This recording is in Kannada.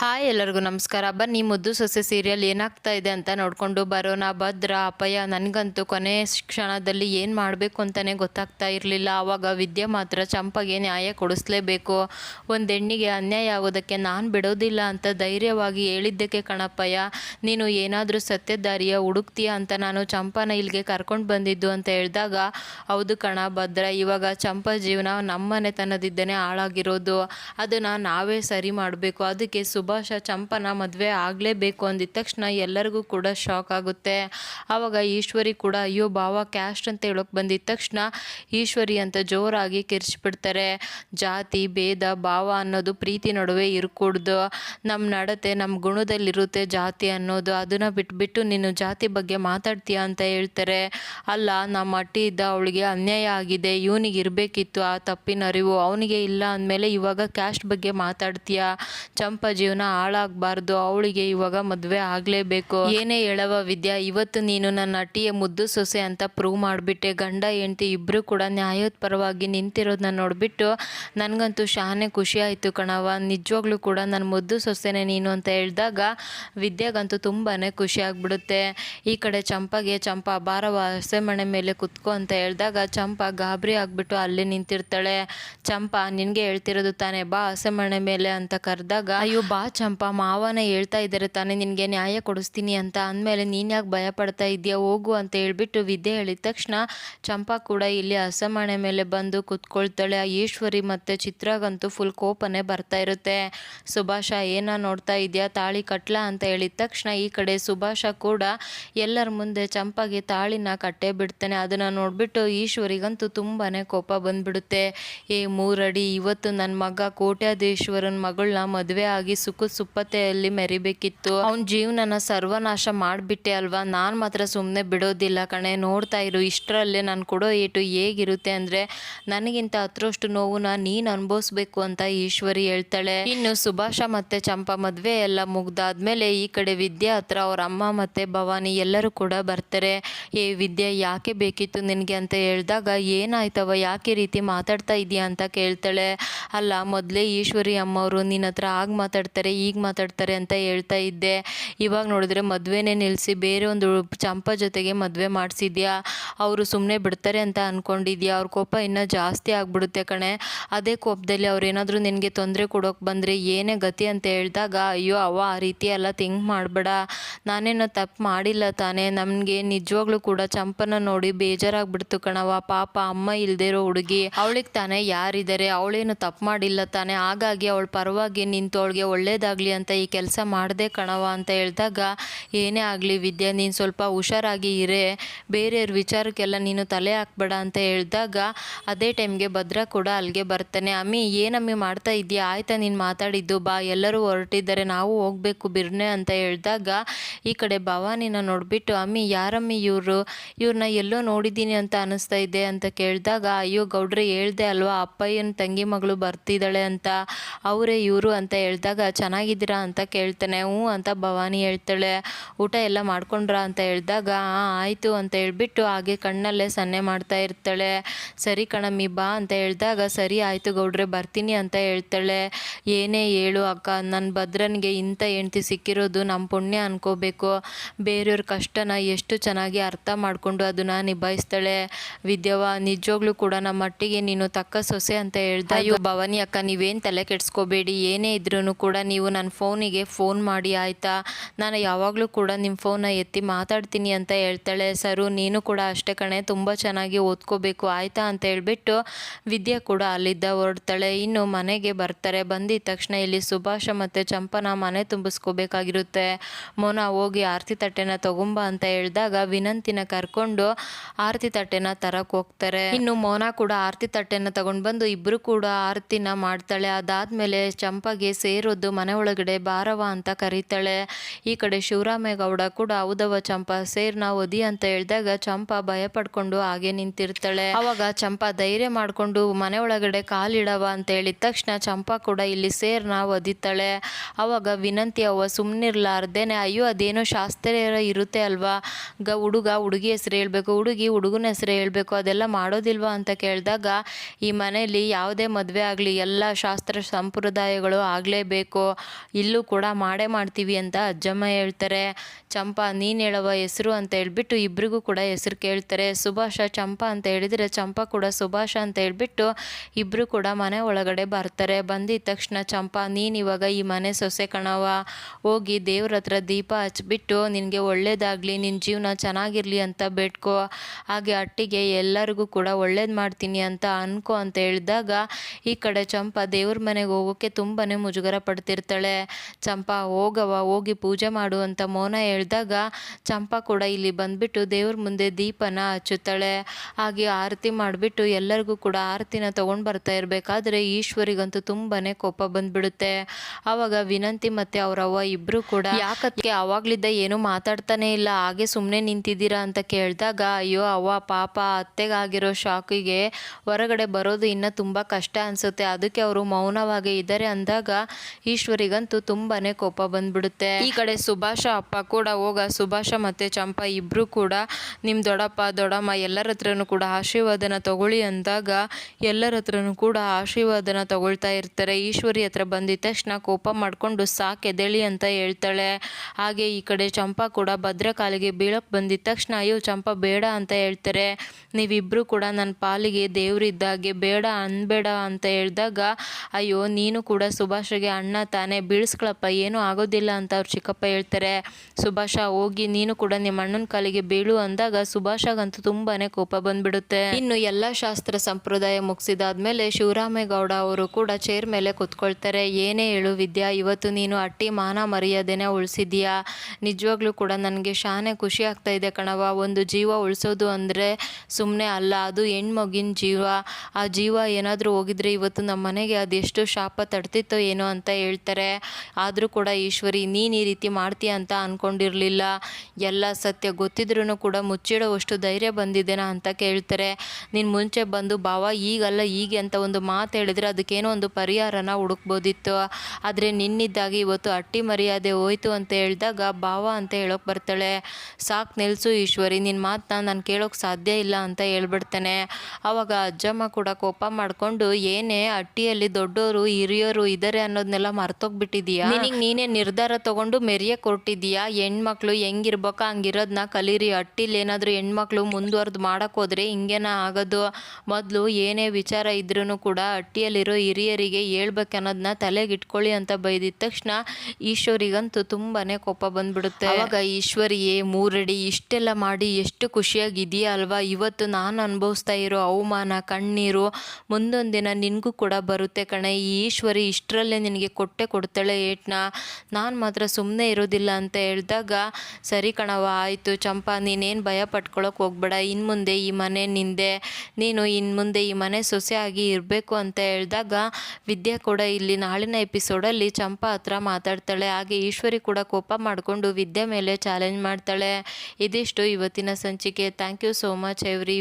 ಹಾಯ್ ಎಲ್ಲರಿಗೂ ನಮಸ್ಕಾರ. ಬನ್ನಿ, ಮುದ್ದು ಸೊಸೆ ಸೀರಿಯಲ್ ಏನಾಗ್ತಾ ಇದೆ ಅಂತ ನೋಡಿಕೊಂಡು ಬರೋಣ. ಭದ್ರ, ಅಪಾಯ, ನನಗಂತೂ ಕೊನೆ ಕ್ಷಣದಲ್ಲಿ ಏನು ಮಾಡಬೇಕು ಅಂತಲೇ ಗೊತ್ತಾಗ್ತಾ ಇರಲಿಲ್ಲ. ಆವಾಗ ವಿದ್ಯೆ ಮಾತ್ರ ಚಂಪಗೆ ನ್ಯಾಯ ಕೊಡಿಸ್ಲೇಬೇಕು. ಒಂದು ಹೆಣ್ಣಿಗೆ ಅನ್ಯಾಯ ಆಗೋದಕ್ಕೆ ನಾನು ಬಿಡೋದಿಲ್ಲ ಅಂತ ಧೈರ್ಯವಾಗಿ ಹೇಳಿದ್ದಕ್ಕೆ ಕಣಪ್ಪಯ್ಯ, ನೀನು ಏನಾದರೂ ಸತ್ಯದಾರಿಯ ಹುಡುಕ್ತೀಯ ಅಂತ ನಾನು ಚಂಪನ ಇಲ್ಲಿಗೆ ಕರ್ಕೊಂಡು ಬಂದಿದ್ದು ಅಂತ ಹೇಳಿದಾಗ, ಹೌದು ಕಣ ಭದ್ರ, ಇವಾಗ ಚಂಪ ಜೀವನ ನಮ್ಮನೆತನದಿದ್ದನೇ ಹಾಳಾಗಿರೋದು. ಅದನ್ನು ನಾವೇ ಸರಿ ಮಾಡಬೇಕು. ಅದಕ್ಕೆ ಸುಭಾಷ ಚಂಪನ ಮದುವೆ ಆಗಲೇಬೇಕು ಅಂದಿದ್ದ ತಕ್ಷಣ ಎಲ್ಲರಿಗೂ ಕೂಡ ಶಾಕ್ ಆಗುತ್ತೆ. ಆವಾಗ ಈಶ್ವರಿ ಕೂಡ, ಅಯ್ಯೋ, ಭಾವ ಕ್ಯಾಸ್ಟ್ ಅಂತ ಹೇಳೋಕೆ ಬಂದಿದ ತಕ್ಷಣ ಈಶ್ವರಿ ಅಂತ ಜೋರಾಗಿ ಕಿರ್ಚಿಬಿಡ್ತಾರೆ. ಜಾತಿ, ಭೇದ, ಭಾವ ಅನ್ನೋದು ಪ್ರೀತಿ ನಡುವೆ ಇರ್ಕೂಡ್ದು. ನಮ್ಮ ನಡತೆ ನಮ್ಮ ಗುಣದಲ್ಲಿರುತ್ತೆ ಜಾತಿ ಅನ್ನೋದು. ಅದನ್ನು ಬಿಟ್ಬಿಟ್ಟು ನೀನು ಜಾತಿ ಬಗ್ಗೆ ಮಾತಾಡ್ತೀಯ ಅಂತ ಹೇಳ್ತಾರೆ. ಅಲ್ಲ, ನಮ್ಮ ಅಟ್ಟಿ ಇದ್ದ ಅವಳಿಗೆ ಅನ್ಯಾಯ ಆಗಿದೆ. ಇವನಿಗೆ ಇರಬೇಕಿತ್ತು ಆ ತಪ್ಪಿನ ಅರಿವು. ಅವನಿಗೆ ಇಲ್ಲ ಅಂದಮೇಲೆ ಇವಾಗ ಕ್ಯಾಸ್ಟ್ ಬಗ್ಗೆ ಮಾತಾಡ್ತೀಯ? ಚಂಪ ಜೀವನ ಹಾಳಾಗಬಾರ್ದು, ಅವಳಿಗೆ ಇವಾಗ ಮದುವೆ ಆಗಲೇಬೇಕು. ಏನೇ ಹೇಳವ ವಿದ್ಯಾ, ಇವತ್ತು ನೀನು ನನ್ನ ನಟಿಯ ಮುದ್ದು ಸೊಸೆ ಅಂತ ಪ್ರೂವ್ ಮಾಡಿಬಿಟ್ಟೆ. ಗಂಡ, ಹೆಂಡತಿ ಇಬ್ಬರು ಕೂಡ ನ್ಯಾಯದ ಪರವಾಗಿ ನಿಂತಿರೋದನ್ನ ನೋಡಿಬಿಟ್ಟು ನನಗಂತೂ ಶಾನೆ ಖುಷಿ ಆಯಿತು ಕಣವ ನಿಜವಾಗ್ಲೂ ಕೂಡ ನನ್ನ ಮುದ್ದು ಸೊಸೆನೇ ನೀನು ಅಂತ ಹೇಳಿದಾಗ ವಿದ್ಯಾಗಂತೂ ತುಂಬಾ ಖುಷಿ ಆಗ್ಬಿಡುತ್ತೆ. ಈ ಕಡೆ ಚಂಪಾಗೆ, ಚಂಪಾ ಬಾರವ ಹಸೆಮಣೆ ಮೇಲೆ ಕುತ್ಕೋ ಅಂತ ಹೇಳಿದಾಗ ಚಂಪಾ ಗಾಬರಿ ಆಗಿಬಿಟ್ಟು ಅಲ್ಲಿ ನಿಂತಿರ್ತಾಳೆ. ಚಂಪಾ, ನಿನಗೆ ಹೇಳ್ತಿರೋದು ತಾನೇ ಬಾ ಹಸೆಮಣೆ ಮೇಲೆ ಅಂತ ಕರೆದಾಗ, ಅಯ್ಯೋ, ಬಾ ಚಂಪಾ, ಮಾವನ ಹೇಳ್ತಾ ಇದ್ದಾರೆ, ತಾನೇ ನಿನಗೆ ನ್ಯಾಯ ಕೊಡಿಸ್ತೀನಿ ಅಂತ ಅಂದಮೇಲೆ ನೀನು ಯಾಕೆ ಭಯ ಪಡ್ತಾ ಇದೆಯಾ ಹೋಗು ಅಂತ ಹೇಳಿಬಿಟ್ಟು ವಿದ್ಯೆ ಹೇಳಿದ ತಕ್ಷಣ ಚಂಪಾ ಕೂಡ ಇಲ್ಲಿ ಹಸಮಣೆ ಮೇಲೆ ಬಂದು ಕುತ್ಕೊಳ್ತಾಳೆ. ಆ ಈಶ್ವರಿ ಮತ್ತು ಚಿತ್ರಗಂತೂ ಫುಲ್ ಕೋಪನೇ ಬರ್ತಾ ಇರುತ್ತೆ. ಸುಭಾಷ, ಏನ ನೋಡ್ತಾ ಇದೆಯಾ ತಾಳಿ ಕಟ್ಲ ಅಂತ ಹೇಳಿದ ತಕ್ಷಣ ಈ ಕಡೆ ಸುಭಾಷ ಕೂಡ ಎಲ್ಲರ ಮುಂದೆ ಚಂಪಾಗೆ ತಾಳಿನ ಕಟ್ಟೆ ಬಿಡ್ತಾನೆ. ಅದನ್ನು ನೋಡಿಬಿಟ್ಟು ಈಶ್ವರಿಗಂತೂ ತುಂಬಾ ಕೋಪ ಬಂದ್ಬಿಡುತ್ತೆ. ಏ ಮೂರಡಿ, ಇವತ್ತು ನನ್ನ ಮಗ ಕೋಟ್ಯಾಧೀಶ್ವರನ ಮಗಳನ್ನ ಮದುವೆ ಆಗಿ ಸುಖ ಸುಪ್ಪತೆಯಲ್ಲಿ ಮೆರಿಬೇಕಿತ್ತು. ಅವ್ನ ಜೀವನನ ಸರ್ವನಾಶ ಮಾಡಿಬಿಟ್ಟೆ ಅಲ್ವಾ? ನಾನು ಮಾತ್ರ ಸುಮ್ಮನೆ ಬಿಡೋದಿಲ್ಲ ಕಣೆ. ನೋಡ್ತಾ ಇರು, ಇಷ್ಟರಲ್ಲೇ ನಾನು ಕೊಡೋ ಏಟು ಹೇಗಿರುತ್ತೆ ಅಂದರೆ, ನನಗಿಂತ ಹತ್ರಷ್ಟು ನೋವನ್ನ ನೀನು ಅನುಭವಿಸ್ಬೇಕು ಅಂತ ಈಶ್ವರಿ ಹೇಳ್ತಾಳೆ. ಇನ್ನು ಸುಭಾಷ ಮತ್ತೆ ಚಂಪಾ ಮದುವೆ ಎಲ್ಲ ಮುಗ್ದಾದ್ಮೇಲೆ ಈ ಕಡೆ ವಿದ್ಯಾ ಹತ್ರ ಅವ್ರ ಅಮ್ಮ ಮತ್ತೆ ಭವಾನಿ ಎಲ್ಲರೂ ಕೂಡ ಬರ್ತಾರೆ. ಏ, ವಿದ್ಯಾ, ಯಾಕೆ ಬೇಕಿತ್ತು ನಿನಗೆ ಅಂತ ಹೇಳಿದಾಗ, ಏನಾಯ್ತವ, ಯಾಕೆ ರೀತಿ ಮಾತಾಡ್ತಾ ಇದೀಯಾ ಅಂತ ಕೇಳ್ತಾಳೆ. ಅಲ್ಲ, ಮೊದಲೇ ಈಶ್ವರಿ ಅಮ್ಮವರು ನಿನ್ನ ಹತ್ರ ಆಗ ಮಾತಾಡ್ತಾರೆ. ಈಗ ಮಾತಾಡ್ತಾರೆ ಅಂತ ಹೇಳ್ತಾ ಇದ್ದೆ. ಇವಾಗ ನೋಡಿದ್ರೆ ಮದುವೆನೇ ನಿಲ್ಲಿಸಿ ಬೇರೆ ಒಂದು ಚಂಪ ಜೊತೆಗೆ ಮದುವೆ ಮಾಡಿಸಿದ್ಯಾ? ಅವರು ಸುಮ್ಮನೆ ಬಿಡ್ತಾರೆ ಅಂತ ಅಂದ್ಕೊಂಡಿದ್ಯಾ ಅವ್ರ ಕೋಪ ಇನ್ನೂ ಜಾಸ್ತಿ ಆಗಿಬಿಡುತ್ತೆ ಕಣೆ. ಅದೇ ಕೋಪದಲ್ಲಿ ಅವ್ರೇನಾದರೂ ನಿನಗೆ ತೊಂದರೆ ಕೊಡೋಕೆ ಬಂದರೆ ಏನೇ ಗತಿ ಅಂತ ಹೇಳಿದಾಗ, ಅಯ್ಯೋ ಅವ ಆ ರೀತಿ ಎಲ್ಲ ಥಿಂಕ್ ಮಾಡಬೇಡ. ನಾನೇನೋ ತಪ್ಪು ಮಾಡಿಲ್ಲ ತಾನೇ. ನಮಗೆ ನಿಜವಾಗ್ಲೂ ಕೂಡ ಚಂಪನ ನೋಡಿ ಬೇಜಾರಾಗ್ಬಿಡ್ತು ಕಣವ ಪಾಪ ಅಮ್ಮ ಇಲ್ದಿರೋ ಹುಡುಗಿ. ಅವಳಿಗೆ ತಾನೇ ಯಾರಿದ್ದಾರೆ? ಅವಳೇನು ತಪ್ಪು ಮಾಡಿಲ್ಲ ತಾನೇ? ಹಾಗಾಗಿ ಅವಳ ಪರವಾಗಿ ನಿಂತು ಅವಳಿಗೆ ಒಳ್ಳೇದಾಗಲಿ ಅಂತ ಈ ಕೆಲಸ ಮಾಡಿದೆ ಕಣವ ಅಂತ ಹೇಳಿದಾಗ, ಏನೇ ಆಗಲಿ ವಿದ್ಯಾ, ನೀನು ಸ್ವಲ್ಪ ಹುಷಾರಾಗಿ ಇರೇ, ಬೇರೆಯವ್ರ ವಿಚಾರಕ್ಕೆಲ್ಲ ನೀನು ತಲೆ ಹಾಕ್ಬೇಡ ಅಂತ ಹೇಳಿದಾಗ, ಅದೇ ಟೈಮ್ಗೆ ಭದ್ರ ಕೂಡ ಅಲ್ಲಿಗೆ ಬರ್ತಾನೆ. ಅಮ್ಮಿ ಏನಮ್ಮಿ ಮಾಡ್ತಾ ಇದೆಯಾ ಆಯ್ತಾ ನೀನು ಮಾತಾಡಿದ್ದು? ಬಾ, ಎಲ್ಲರೂ ಹೊರಟಿದ್ದಾರೆ, ನಾವು ಹೋಗಬೇಕು ಬಿರ್ನೆ ಅಂತ ಹೇಳಿದಾಗ, ಈ ಕಡೆ ಭವಾನಿನ ನೋಡಿಬಿಟ್ಟು, ಅಮ್ಮಿ, ಯಾರಮ್ಮಿ ಇವರು? ಇವ್ರನ್ನ ಎಲ್ಲೋ ನೋಡಿದ್ದೀನಿ ಅಂತ ಅನಿಸ್ತಾ ಇದೆ ಅಂತ ಕೇಳಿದಾಗ, ಅಯ್ಯೋ, ಗೌಡ್ರೆ, ಹೇಳ್ದೆ ಅಲ್ವಾ? ಅಪ್ಪಯ್ಯನ ತಂಗಿ ಮಗಳು ಬರ್ತಿದ್ದಾಳೆ ಅಂತ, ಅವರೇ ಇವರು ಅಂತ ಹೇಳಿದಾಗ ಚೆನ್ನಾಗಿದ್ದೀರಾ ಅಂತ ಕೇಳ್ತಾನೆ. ಹ್ಞೂ ಅಂತ ಭವಾನಿ ಹೇಳ್ತಾಳೆ. ಊಟ ಎಲ್ಲ ಮಾಡ್ಕೊಂಡ್ರಾ ಅಂತ ಹೇಳಿದಾಗ ಆಯಿತು ಅಂತ ಹೇಳ್ಬಿಟ್ಟು ಹಾಗೆ ಕಣ್ಣಲ್ಲೇ ಸನ್ನೆ ಮಾಡ್ತಾ ಇರ್ತಾಳೆ. ಸರಿ ಕಣಮ್ಮಿ ಬಾ ಅಂತ ಹೇಳಿದಾಗ ಸರಿ ಆಯಿತು ಗೌಡ್ರೆ ಬರ್ತೀನಿ ಅಂತ ಹೇಳ್ತಾಳೆ. ಏನೇ ಹೇಳು ಅಕ್ಕ ನನ್ನ ಭದ್ರನಿಗೆ ಇಂಥ ಹೆಂಡ್ತಿ ಸಿಕ್ಕಿರೋದು ನಮ್ಮ ಪುಣ್ಯ ಅನ್ಕೋಬೇಕು. ಬೇರೆಯವ್ರ ಕಷ್ಟನ ಎಷ್ಟು ಚೆನ್ನಾಗಿ ಅರ್ಥ ಮಾಡಿಕೊಂಡು ಅದನ್ನು ನಿಭಾಯಿಸ್ತಾಳೆ. ವಿದ್ಯವ ನಿಜವಾಗ್ಲೂ ಕೂಡ ನಮ್ಮ ಮಟ್ಟಿಗೆ ನೀನು ತಕ್ಕ ಸೊಸೆ ಅಂತ ಹೇಳ್ದ ಅಯ್ಯೋ ಭವಾನಿ ಅಕ್ಕ ನೀವೇನು ತಲೆ ಕೆಡಿಸ್ಕೋಬೇಡಿ. ಏನೇ ಇದ್ರೂ ಕೂಡ ನೀವು ನನ್ನ ಫೋನಿಗೆ ಫೋನ್ ಮಾಡಿ, ಆಯಿತಾ? ನಾನು ಯಾವಾಗಲೂ ಕೂಡ ನಿಮ್ಮ ಫೋನ್ನ ಎತ್ತಿ ಮಾತಾಡ್ತೀನಿ ಅಂತ ಹೇಳ್ತಾಳೆ. ಸರು, ನೀನು ಕೂಡ ಅಷ್ಟೇ ಕಣೆ. ತುಂಬ ಚೆನ್ನಾಗಿ ಓದ್ಕೋಬೇಕು, ಆಯಿತಾ ಅಂತ ಹೇಳ್ಬಿಟ್ಟು ವಿದ್ಯಾ ಕೂಡ ಅಲ್ಲಿದ್ದ ಹೊರಡ್ತಾಳೆ. ಇನ್ನು ಮನೆಗೆ ಬರ್ತಾರೆ. ಬಂದಿದ್ದ ತಕ್ಷಣ ಇಲ್ಲಿ ಸುಭಾಷ ಮತ್ತು ಚಂಪನ ಮನೆ ತುಂಬಿಸ್ಕೋಬೇಕಾಗಿರುತ್ತೆ. ಮೋನ, ಹೋಗಿ ಆರತಿ ತಟ್ಟೆನ ತಗೊಂಬ ಅಂತ ಹೇಳಿದಾಗ ವಿನಂತಿನ ಕರ್ಕೊಂಡು ಆರತಿ ತಟ್ಟೆನ ತರಕ್ಕೆ ಹೋಗ್ತಾರೆ. ಇನ್ನು ಮೋನ ಕೂಡ ಆರತಿ ತಟ್ಟೆನ ತಗೊಂಡು ಬಂದು ಇಬ್ಬರು ಕೂಡ ಆರತಿನ ಮಾಡ್ತಾಳೆ. ಅದಾದ್ಮೇಲೆ ಚಂಪಗೆ ಸೇರೋದು ಮನೆ ಒಳಗಡೆ ಬಾರವ ಅಂತ ಕರೀತಾಳೆ. ಈ ಕಡೆ ಶಿವರಾಮೇಗೌಡ ಕೂಡ ಹೌದವ ಚಂಪಾ ಸೇರ್ನ ಒದಿ ಅಂತ ಹೇಳಿದಾಗ ಚಂಪಾ ಭಯ ಪಡ್ಕೊಂಡು ಹಾಗೆ ನಿಂತಿರ್ತಾಳೆ. ಅವಾಗ ಚಂಪಾ ಧೈರ್ಯ ಮಾಡ್ಕೊಂಡು ಮನೆ ಒಳಗಡೆ ಕಾಲಿಡವ ಅಂತ ಹೇಳಿದ ತಕ್ಷಣ ಚಂಪಾ ಕೂಡ ಇಲ್ಲಿ ಸೇರ್ನ ಒದಿತಾಳೆ ಅವಾಗ ವಿನಂತಿ ಅವ್ವ ಸುಮ್ಮನಿರ್ಲಾರ್ದೇನೆ ಅಯ್ಯೋ, ಅದೇನೋ ಶಾಸ್ತ್ರ ಇರುತ್ತೆ ಅಲ್ವಾ? ಗ, ಹುಡುಗ, ಹುಡುಗಿ ಹೆಸರು ಹೇಳ್ಬೇಕು, ಹುಡುಗಿ, ಹುಡುಗನ ಹೆಸರು ಹೇಳ್ಬೇಕು, ಅದೆಲ್ಲ ಮಾಡೋದಿಲ್ವಾ? ಅಂತ ಕೇಳಿದಾಗ ಈ ಮನೆಯಲ್ಲಿ ಯಾವುದೇ ಮದುವೆ ಆಗಲಿ, ಎಲ್ಲ ಶಾಸ್ತ್ರ ಸಂಪ್ರದಾಯಗಳು ಆಗಲೇಬೇಕು. ಇಲ್ಲೂ ಕೂಡ ಮಾಡೇ ಮಾಡ್ತೀವಿ ಅಂತ ಅಜ್ಜಮ್ಮ ಹೇಳ್ತಾರೆ. ಚಂಪಾ, ನೀನು ಹೇಳವ ಹೆಸರು ಅಂತ ಹೇಳ್ಬಿಟ್ಟು ಇಬ್ರಿಗೂ ಕೂಡ ಹೆಸರು ಕೇಳ್ತಾರೆ. ಸುಭಾಷ, ಚಂಪಾ ಅಂತ ಹೇಳಿದರೆ ಚಂಪಾ ಕೂಡ ಸುಭಾಷ ಅಂತ ಹೇಳ್ಬಿಟ್ಟು ಇಬ್ಬರು ಕೂಡ ಮನೆ ಒಳಗಡೆ ಬರ್ತಾರೆ. ಬಂದಿದ ತಕ್ಷಣ ಚಂಪಾ, ನೀನು ಇವಾಗ ಈ ಮನೆ ಸೊಸೆ ಕಣವ ಹೋಗಿ ದೇವ್ರ ಹತ್ರ ದೀಪ ಹಚ್ಬಿಟ್ಟು ನಿನಗೆ ಒಳ್ಳೇದಾಗಲಿ ನಿನ್ನ ಜೀವನ ಚೆನ್ನಾಗಿರಲಿ ಅಂತ ಬೇಡ್ಕೊ. ಹಾಗೆ ಅಟ್ಟಿಗೆ ಎಲ್ಲರಿಗೂ ಕೂಡ ಒಳ್ಳೇದು ಮಾಡ್ತೀನಿ ಅಂತ ಅನ್ಕೋ ಅಂತ ಹೇಳಿದಾಗ ಈ ಕಡೆ ಚಂಪಾ ದೇವ್ರ ಮನೆಗೆ ಹೋಗೋಕ್ಕೆ ತುಂಬಾ ಮುಜುಗರ ಪಡ್ತಿರ್ತಾಳೆ ಚಂಪಾ ಹೋಗವ ಹೋಗಿ ಪೂಜೆ ಮಾಡು ಅಂತ ಮೌನ ಹೇಳಿದಾಗ ಚಂಪಾ ಕೂಡ ಇಲ್ಲಿ ಬಂದ್ಬಿಟ್ಟು ದೇವ್ರ ಮುಂದೆ ದೀಪನ ಹಚ್ಚುತ್ತಾಳೆ. ಹಾಗೆ ಆರತಿ ಮಾಡಿಬಿಟ್ಟು ಎಲ್ಲರಿಗೂ ಕೂಡ ಆರತಿನ ತೊಗೊಂಡು ಬರ್ತಾ ಇರಬೇಕಾದ್ರೆ ಈಶ್ವರಿಗಂತೂ ತುಂಬಾ ಕೋಪ ಬಂದ್ಬಿಡುತ್ತೆ. ಆವಾಗ ವಿನಂತಿ ಮತ್ತು ಅವರವ್ವ ಇಬ್ಬರು ಕೂಡ ಯಾಕಕ್ಕೆ ಅವಾಗ್ಲಿದ್ದ ಏನು ಮಾತಾಡ್ತಾನೆ ಇಲ್ಲ, ಹಾಗೆ ಸುಮ್ಮನೆ ನಿಂತಿದ್ದೀರಾ ಅಂತ ಕೇಳಿದಾಗ, ಅಯ್ಯೋ ಅವ್ವ, ಪಾಪ ಅತ್ತೆಗಾಗಿರೋ ಶಾಕಿಗೆ ಹೊರಗಡೆ ಬರೋದು ಇನ್ನೂ ತುಂಬ ಕಷ್ಟ ಅನಿಸುತ್ತೆ, ಅದಕ್ಕೆ ಅವರು ಮೌನವಾಗಿ ಇದ್ದಾರೆ ಅಂದಾಗ ಈಶ್ವರಿಗಂತೂ ತುಂಬಾನೇ ಕೋಪ ಬಂದ್ಬಿಡುತ್ತೆ. ಈ ಕಡೆ ಸುಭಾಷ ಅಪ್ಪ ಕೂಡ ಹೋಗ, ಸುಭಾಷ ಮತ್ತೆ ಚಂಪಾ ಇಬ್ರು ಕೂಡ ನಿಮ್ಮ ದೊಡ್ಡಪ್ಪ ದೊಡ್ಡಮ್ಮ ಎಲ್ಲರ ಹತ್ರನು ಕೂಡ ಆಶೀರ್ವಾದನ ತಗೊಳ್ಳಿ ಅಂದಾಗ ಎಲ್ಲರ ಹತ್ರನು ಕೂಡ ಆಶೀರ್ವಾದನ ತಗೊಳ್ತಾ ಇರ್ತಾರೆ. ಈಶ್ವರಿ ಹತ್ರ ಬಂದಿದ್ದ ತಕ್ಷಣ ಕೋಪ ಮಾಡಿಕೊಂಡು ಸಾಕೆದೆಳಿ ಅಂತ ಹೇಳ್ತಾಳೆ. ಹಾಗೆ ಈ ಕಡೆ ಚಂಪಾ ಕೂಡ ಭದ್ರಕಾಲಿಗೆ ಬೀಳಕ್ಕೆ ಬಂದಿದ್ದ ತಕ್ಷಣ ಅಯ್ಯೋ ಚಂಪಾ ಬೇಡ ಅಂತ ಹೇಳ್ತಾರೆ. ನೀವಿಬ್ರು ಕೂಡ ನನ್ನ ಪಾಲಿಗೆ ದೇವರಿದ್ದಾಗೆ ಬೇಡ, ಅನ್ಬೇಡ ಅಂತ ಹೇಳಿದಾಗ ಅಯ್ಯೋ ನೀನು ಕೂಡ ಸುಭಾಷಗೆ ಅಣ್ಣ ತಾನೇ ಬೀಳಿಸ್ಕೊಳಪ್ಪ, ಏನೂ ಆಗೋದಿಲ್ಲ ಅಂತ ಅವ್ರು ಚಿಕ್ಕಪ್ಪ ಹೇಳ್ತಾರೆ. ಸುಭಾಷ, ಹೋಗಿ ನೀನು ಕೂಡ ನಿಮ್ಮ ಅಣ್ಣನ ಕಾಲಿಗೆ ಬೀಳು ಅಂದಾಗ ಸುಭಾಷಗಂತೂ ತುಂಬಾನೇ ಕೋಪ ಬಂದ್ಬಿಡುತ್ತೆ. ಇನ್ನು ಎಲ್ಲ ಶಾಸ್ತ್ರ ಸಂಪ್ರದಾಯ ಮುಗಿಸಿದಾದ್ಮೇಲೆ ಶಿವರಾಮೇಗೌಡ ಅವರು ಕೂಡ ಚೇರ್ ಮೇಲೆ ಕುತ್ಕೊಳ್ತಾರೆ. ಏನೇ ಹೇಳು ವಿದ್ಯಾ, ಇವತ್ತು ನೀನು ಅಟ್ಟಿ ಮಾನ ಮರ್ಯಾದೆನ ಉಳಿಸಿದ್ಯಾ ನಿಜವಾಗ್ಲೂ ಕೂಡ ನನಗೆ ಶಾನೆ ಖುಷಿ ಆಗ್ತಾ ಇದೆ ಕಣವ ಒಂದು ಜೀವ ಉಳಿಸೋದು ಅಂದರೆ ಸುಮ್ಮನೆ ಅಲ್ಲ, ಅದು ಹೆಣ್ಮಗಿನ ಜೀವ. ಆ ಜೀವ ಏನಾದರೂ ಹೋಗಿದ್ರೆ ಇವತ್ತು ನಮ್ಮ ಮನೆಗೆ ಅದೆಷ್ಟು ಶಾಪ ತಡ್ತಿತ್ತೋ ಏನೋ ಅಂತ ಹೇಳ್ತಾರೆ ಆದರೂ ಕೂಡ ಈಶ್ವರಿ, ನೀನು ಈ ರೀತಿ ಮಾಡ್ತೀಯ ಅಂತ ಅಂದ್ಕೊಂಡಿರಲಿಲ್ಲ ಎಲ್ಲ ಸತ್ಯ ಗೊತ್ತಿದ್ರೂ ಕೂಡ ಮುಚ್ಚಿಡೋವಷ್ಟು ಧೈರ್ಯ ಬಂದಿದ್ದೇನಾ ಅಂತ ಕೇಳ್ತಾರೆ. ನೀನು ಮುಂಚೆ ಬಂದು ಭಾವ ಈಗಲ್ಲ ಈಗ ಅಂತ ಒಂದು ಮಾತು ಹೇಳಿದರೆ ಅದಕ್ಕೇನೋ ಒಂದು ಪರಿಹಾರನ ಹುಡುಕ್ಬೋದಿತ್ತು. ಆದರೆ ನಿನ್ನಿದ್ದಾಗಿ ಇವತ್ತು ಅಟ್ಟಿ ಮರ್ಯಾದೆ ಹೋಯ್ತು ಅಂತ ಹೇಳಿದಾಗ ಭಾವ ಅಂತ ಹೇಳೋಕೆ ಬರ್ತಾಳೆ. ಸಾಕು ನಿಲ್ಲಿಸು ಈಶ್ವರಿ ನಿನ್ನ ಮಾತನ್ನ ನಾನು ಕೇಳೋಕೆ ಸಾಧ್ಯ ಇಲ್ಲ ಅಂತ ಹೇಳ್ಬಿಡ್ತೇನೆ. ಆವಾಗ ಅಜ್ಜಮ್ಮ ಕೂಡ ಕೋಪ ಮಾಡಿಕೊಂಡು, ಏನೇ, ಅಟ್ಟಿಯಲ್ಲಿ ದೊಡ್ಡೋರು, ಹಿರಿಯರು ಇದ್ದಾರೆ ಅನ್ನೋದನ್ನೆಲ್ಲ ಮರ್ತೋಗ್ಬಿಟ್ಟಿದೀಯಾ? ನಿನಗೆ ನೀನೇ ನಿರ್ಧಾರ ತಗೊಂಡು ಮೆರಿಯ ಕೊಟ್ಟಿದೀಯಾ? ಹೆಣ್ಮಕ್ಳು ಹೆಂಗಿರ್ಬೇಕ? ಹಂಗಿರೋದನ್ನ ಕಲೀರಿ. ಅಟ್ಟಿಲ್ ಏನಾದರೂ ಹೆಣ್ಮಕ್ಳು ಮುಂದುವರೆದು ಮಾಡಕ್ಕೆ ಹೋದ್ರೆ ಹಿಂಗೇನ ಆಗೋದು? ಮೊದಲು ಏನೇ ವಿಚಾರ ಇದ್ರೂ ಕೂಡ ಅಟ್ಟಿಯಲ್ಲಿರೋ ಹಿರಿಯರಿಗೆ ಹೇಳ್ಬೇಕು ಅನ್ನೋದನ್ನ ತಲೆಗೆ ಇಟ್ಕೊಳ್ಳಿ ಅಂತ ಬೈದಿದ ತಕ್ಷಣ ಈಶ್ವರಿಗಂತೂ ತುಂಬಾನೇ ಕೋಪ ಬಂದ್ಬಿಡುತ್ತೆ. ಆವಾಗ ಈಶ್ವರಿಯೇ ಮೂರಡಿ ಇಷ್ಟೆಲ್ಲ ಮಾಡಿ ಎಷ್ಟು ಖುಷಿಯಾಗಿದೆಯಾ ಅಲ್ವಾ? ಇವತ್ತು ನಾನು ಅನುಭವಿಸ್ತಾ ಇರೋ ಅವಮಾನ ಕಣ್ಣೀರು ಮುಂದೊಂದು ದಿನ ನಿನಗೂ ಕೂಡ ಬರುತ್ತೆ ಕಣೆ. ಈ ಈಶ್ವರಿ ಇಷ್ಟರಲ್ಲೇ ನಿನಗೆ ಕೊಟ್ಟೆ ಕೊಡ್ತಾಳೆ, ಏಟ್ನ? ನಾನು ಮಾತ್ರ ಸುಮ್ಮನೆ ಇರೋದಿಲ್ಲ ಅಂತ ಹೇಳಿದಾಗ, ಸರಿ ಕಣವ ಆಯಿತು, ಚಂಪಾ, ನೀನೇನು ಭಯ ಪಟ್ಕೊಳಕ್ಕೆ ಹೋಗ್ಬೇಡ. ಇನ್ನು ಮುಂದೆ ಈ ಮನೆ ನಿಂದೆ. ನೀನು ಇನ್ನು ಮುಂದೆ ಈ ಮನೆ ಸೊಸೆಯಾಗಿ ಇರಬೇಕು ಅಂತ ಹೇಳಿದಾಗ, ವಿದ್ಯಾ ಕೂಡ ಇಲ್ಲಿ ನಾಳಿನ ಎಪಿಸೋಡಲ್ಲಿ ಚಂಪಾ ಹತ್ರ ಮಾತಾಡ್ತಾಳೆ. ಹಾಗೆ ಈಶ್ವರಿ ಕೂಡ ಕೋಪ ಮಾಡಿಕೊಂಡು ವಿದ್ಯೆ ಮೇಲೆ ಚಾಲೆಂಜ್ ಮಾಡ್ತಾಳೆ. ಇದಿಷ್ಟು ಇವತ್ತಿನ ಸಂಚಿಕೆ. Thank you so much every